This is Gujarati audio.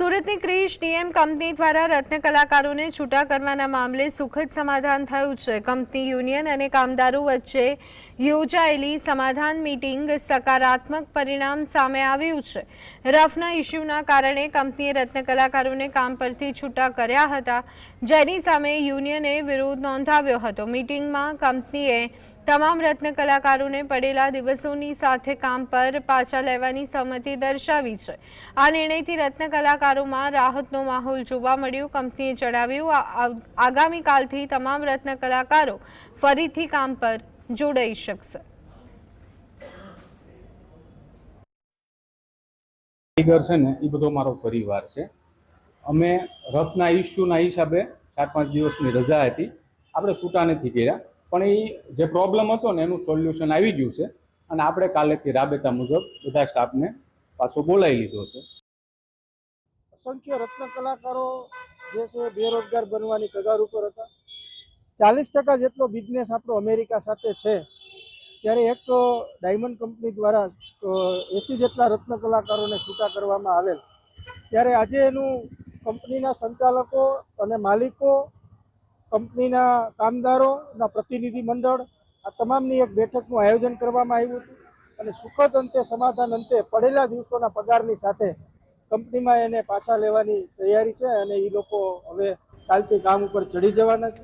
સુરતની ક્રિશ ડીએમ કંપની દ્વારા રત્ન કલાકારોને છૂટા કરવાના મામલે સુખદ સમાધાન થયું છે. કંપની યુનિયન અને કામદારો વચ્ચે યોજાયેલી સમાધાન મીટિંગ સકારાત્મક પરિણામ સામે આવ્યું છે. રફના ઇસ્યુના કારણે કંપનીએ રત્ન કલાકારોને કામ પરથી છૂટા કર્યા હતા, જેની સામે યુનિયને વિરોધ નોંધાવ્યો હતો. મીટિંગમાં કંપનીએ તમામ રત્ન કલાકારોને પડેલા દિવસોની સાથે કામ પર પાછા લેવાની સહમતિ દર્શાવી છે. આ નિર્ણયથી રત્ન કલાકારોમાં રાહતનો માહોલ જોવા મળ્યો. કંપનીએ જણાવ્યું, આ- આ- આગામી કાલથી તમામ રત્ન કલાકારો ફરીથી કામ પર જોડાઈ શકશે. ટાઈગર છે ને, એ બધો મારો પરિવાર છે. અમે રથના ઇસ્યુના હિસાબે ચાર પાંચ દિવસની રજા હતી. આપણે છૂટા નથી કર્યા. પણ એ જે પ્રોબ્લેમ હતો ને એનું સોલ્યુશન આવી ગયું છે. અને આપણે કાલેથી રાબેતા મુજબ બધા સ્ટાફને પાછો બોલાવી લીધો છે. અસંખ્ય રત્ન કલાકારો જે છે બેરોજગાર બનવાની કગાર ઉપર હતા. ચાલીસ ટકા જેટલો બિઝનેસ આપણો અમેરિકા સાથે છે. ત્યારે એક ડાયમંડ કંપની દ્વારા એસી જેટલા રત્ન કલાકારોને છૂટા કરવામાં આવેલ. ત્યારે આજે એનું કંપનીના સંચાલકો અને માલિકો કંપનીના કામદારોના પ્રતિનિધિ મંડળ આ તમામની એક બેઠકનું આયોજન કરવામાં આવ્યું હતું અને સુખદ અંતે સમાધાન અંતે પડેલા દિવસોના પગારની સાથે કંપનીમાં એને પાછા લેવાની તૈયારી છે અને એ લોકો હવે કાલથી કામ ઉપર ચડી જવાના છે.